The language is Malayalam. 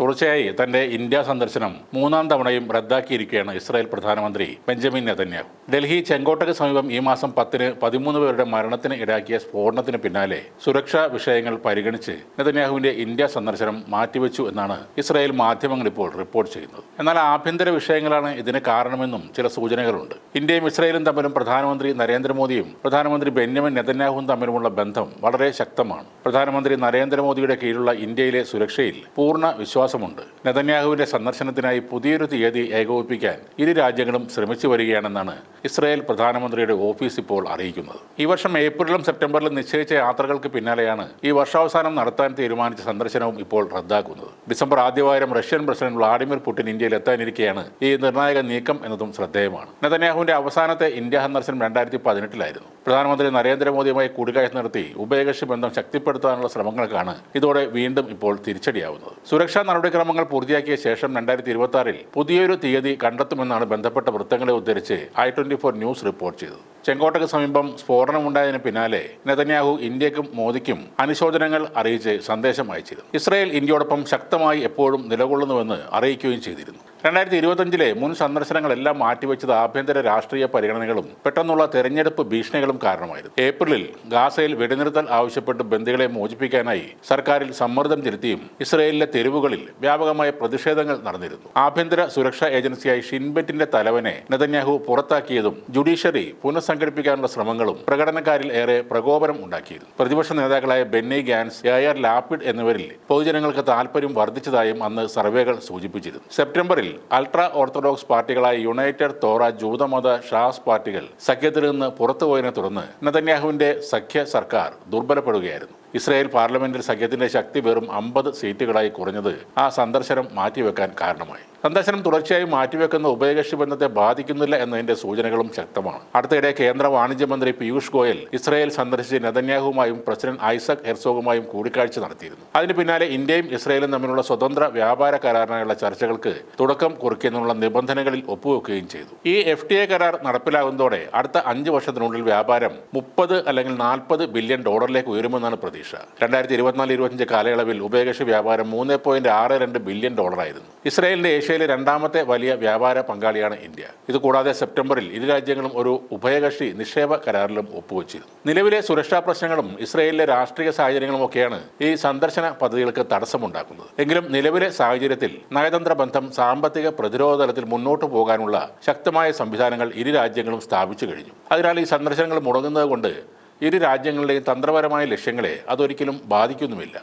തുടർച്ചയായി തന്റെ ഇന്ത്യ സന്ദർശനം മൂന്നാം തവണയും റദ്ദാക്കിയിരിക്കുകയാണ് ഇസ്രായേൽ പ്രധാനമന്ത്രി ബെഞ്ചമിൻ നെതന്യാഹു. ഡൽഹി ചെങ്കോട്ടയ്ക്ക് സമീപം ഈ മാസം പത്തിന് പതിമൂന്ന് പേരുടെ മരണത്തിന് ഇടാക്കിയ സ്ഫോടനത്തിന് പിന്നാലെ സുരക്ഷാ വിഷയങ്ങൾ പരിഗണിച്ച് നെതന്യാഹുവിന്റെ ഇന്ത്യ സന്ദർശനം മാറ്റിവെച്ചു എന്നാണ് ഇസ്രായേൽ മാധ്യമങ്ങൾ ഇപ്പോൾ റിപ്പോർട്ട് ചെയ്യുന്നത്. എന്നാൽ ആഭ്യന്തര വിഷയങ്ങളാണ് ഇതിന് കാരണമെന്നും ചില സൂചനകളുണ്ട്. ഇന്ത്യയും ഇസ്രായേലും തമ്മിലും പ്രധാനമന്ത്രി നരേന്ദ്രമോദിയും പ്രധാനമന്ത്രി ബെന്യാമിൻ നെതന്യാഹുവും തമ്മിലുമുള്ള ബന്ധം വളരെ ശക്തമാണ്. പ്രധാനമന്ത്രി നരേന്ദ്രമോദിയുടെ കീഴിലുള്ള ഇന്ത്യയിലെ സുരക്ഷയിൽ പൂർണ വിശ്വാസമുണ്ട്. നെതന്യാഹുവിന്റെ സന്ദർശനത്തിനായി പുതിയൊരു തീയതി ഏകോപിപ്പിക്കാൻ ഇരു രാജ്യങ്ങളും ശ്രമിച്ചു വരികയാണെന്നാണ് ഇസ്രായേൽ പ്രധാനമന്ത്രിയുടെ ഓഫീസ് ഇപ്പോൾ അറിയിക്കുന്നത്. ഈ വർഷം ഏപ്രിലും സെപ്റ്റംബറിലും നിശ്ചയിച്ച യാത്രകൾക്ക് പിന്നാലെയാണ് ഈ വർഷാവസാനം നടത്താൻ തീരുമാനിച്ച സന്ദർശനവും ഇപ്പോൾ റദ്ദാക്കുന്നത്. ഡിസംബർ ആദ്യവാരം റഷ്യൻ പ്രസിഡന്റ് വ്ളാഡിമിർ പുടിൻ ഇന്ത്യയിൽ എത്താനിരിക്കെയാണ് ഈ നിർണായക നീക്കം എന്നതും ശ്രദ്ധേയമാണ്. നെതന്യാഹുവിന്റെ അവസാനത്തെ ഇന്ത്യ സന്ദർശനം രണ്ടായിരത്തി പതിനെട്ടിലായിരുന്നു പ്രധാനമന്ത്രി നരേന്ദ്രമോദിയുമായി കൂടിക്കാഴ്ച നടത്തി ഉഭയകക്ഷി ബന്ധം ശക്തിപ്പെടുത്താനുള്ള ശ്രമങ്ങൾക്കാണ് ഇതോടെ വീണ്ടും ഇപ്പോൾ തിരിച്ചടിയാവുന്നത്. സുരക്ഷാ നടപടിക്രമങ്ങൾ പൂർത്തിയാക്കിയ ശേഷം രണ്ടായിരത്തി ഇരുപത്തി ആറിൽ പുതിയൊരു തീയതി കണ്ടെത്തുമെന്നാണ് ബന്ധപ്പെട്ട വൃത്തങ്ങളെ ഉദ്ധരിച്ച് ഐ ട്വന്റി ഫോർ ന്യൂസ് റിപ്പോർട്ട് ചെയ്തു ചെങ്കോട്ടയ്ക്ക് സമീപം സ്ഫോടനമുണ്ടായതിന് പിന്നാലെ നെതന്യാഹു ഇന്ത്യക്കും മോദിക്കും അനുശോചനങ്ങൾ അറിയിച്ച് സന്ദേശം അയച്ചിരുന്നു. ഇസ്രായേൽ ഇന്ത്യയോടൊപ്പം ശക്തമായി എപ്പോഴും നിലകൊള്ളുന്നുവെന്ന് അറിയിക്കുകയും ചെയ്തിരുന്നു. രണ്ടായിരത്തി ഇരുപത്തഞ്ചിലെ മുൻ സന്ദർശനങ്ങളെല്ലാം മാറ്റിവെച്ചത് ആഭ്യന്തര രാഷ്ട്രീയ പരിഗണനകളും പെട്ടെന്നുള്ള തെരഞ്ഞെടുപ്പ് ഭീഷണികളും കാരണമായിരുന്നു. ഏപ്രിലിൽ ഗാസയിൽ വെടിനിർത്തൽ ആവശ്യപ്പെട്ട് ബന്ദികളെ മോചിപ്പിക്കാനായി സർക്കാരിൽ സമ്മർദ്ദം ചെലുത്തിയും ഇസ്രയേലിലെ തെരുവുകളിൽ വ്യാപകമായ പ്രതിഷേധങ്ങൾ നടന്നിരുന്നു. ആഭ്യന്തര സുരക്ഷാ ഏജൻസിയായി ഷിൻബെറ്റിന്റെ തലവനെ നെതന്യാഹു പുറത്താക്കിയതും ജുഡീഷ്യറി പുനഃസംഘടിപ്പിക്കാനുള്ള ശ്രമങ്ങളും പ്രകടനക്കാരിൽ ഏറെ പ്രകോപനം ഉണ്ടാക്കിയിരുന്നു. പ്രതിപക്ഷ നേതാക്കളായ ബെന്നി ഗാൻസ് യായർ ലാപ്പിഡ് എന്നിവരിൽ പൊതുജനങ്ങൾക്ക് താൽപര്യം വർദ്ധിച്ചതായും അന്ന് സർവേകൾ സൂചിപ്പിച്ചിരുന്നു. സെപ്റ്റംബറിൽ അൾട്രാ ഓർത്തഡോക്സ് പാർട്ടികളായ യുണൈറ്റഡ് തോറ ജൂതമത ഷാസ് പാർട്ടികൾ സഖ്യത്തിൽ നിന്ന് പുറത്തുപോയതിനെ തുടർന്ന് നെതന്യാഹുവിന്റെ സഖ്യ സർക്കാർ ദുർബലപ്പെടുകയായിരുന്നു. ഇസ്രായേൽ പാർലമെന്റിൽ സഖ്യത്തിന്റെ ശക്തി വെറും അമ്പത് സീറ്റുകളായി കുറഞ്ഞത് ആ സന്ദർശനം മാറ്റിവെക്കാൻ കാരണമായി. സന്ദർശനം തുടർച്ചയായി മാറ്റിവെക്കുന്ന ഉഭയകക്ഷി ബന്ധത്തെ ബാധിക്കുന്നില്ല എന്നതിന്റെ സൂചനകളും ശക്തമാണ്. അടുത്തിടെ കേന്ദ്ര വാണിജ്യ മന്ത്രി പീയൂഷ് ഗോയൽ ഇസ്രായേൽ സന്ദർശിച്ച് നെതന്യാഹുമായും പ്രസിഡന്റ് ഐസക് ഹെർസോഗുമായും കൂടിക്കാഴ്ച നടത്തിയിരുന്നു. അതിന് പിന്നാലെ ഇന്ത്യയും ഇസ്രായേലും തമ്മിലുള്ള സ്വതന്ത്ര വ്യാപാര കരാറിനായുള്ള ചർച്ചകൾക്ക് തുടക്കം കുറിക്കുന്നതിനുള്ള നിബന്ധനകളിൽ ഒപ്പുവെക്കുകയും ചെയ്തു. ഈ എഫ് ടി എ കരാർ നടപ്പിലാകുന്നതോടെ അടുത്ത അഞ്ച് വർഷത്തിനുള്ളിൽ വ്യാപാരം മുപ്പത് അല്ലെങ്കിൽ നാൽപ്പത് ബില്യൺ ഡോളറിലേക്ക് ഉയരുമെന്നാണ് പ്രതീക്ഷ രണ്ടായിരത്തി ഇരുപത്തിനാല് ഇരുപത്തിയഞ്ച് കാലയളവിൽ ഉഭയകക്ഷി വ്യാപാരം മൂന്ന് പോയിന്റ് ആറ് രണ്ട് ബില്യൺ ഡോളറായിരുന്നു. ഇസ്രായേലിന്റെ ഏഷ്യയിലെ രണ്ടാമത്തെ വലിയ വ്യാപാര പങ്കാളിയാണ് ഇന്ത്യ. ഇത് കൂടാതെ സെപ്റ്റംബറിൽ ഇരു രാജ്യങ്ങളും ഒരു ഉഭയകക്ഷി നിക്ഷേപ കരാറിലും ഒപ്പുവച്ചിരുന്നു. നിലവിലെ സുരക്ഷാ പ്രശ്നങ്ങളും ഇസ്രായേലിലെ രാഷ്ട്രീയ സാഹചര്യങ്ങളും ഒക്കെയാണ് ഈ സന്ദർശന പദ്ധതികൾക്ക് തടസ്സമുണ്ടാക്കുന്നത്. എങ്കിലും നിലവിലെ സാഹചര്യത്തിൽ നയതന്ത്ര ബന്ധം സാമ്പത്തിക പ്രതിരോധ തലത്തിൽ മുന്നോട്ട് പോകാനുള്ള ശക്തമായ സംവിധാനങ്ങൾ ഇരു രാജ്യങ്ങളും സ്ഥാപിച്ചു കഴിഞ്ഞു. അതിനാൽ ഈ സന്ദർശനങ്ങൾ മുടങ്ങുന്നത് കൊണ്ട് ഇരു രാജ്യങ്ങളുടെയും തന്ത്രപരമായ ലക്ഷ്യങ്ങളെ അതൊരിക്കലും ബാധിക്കുന്നുമില്ല.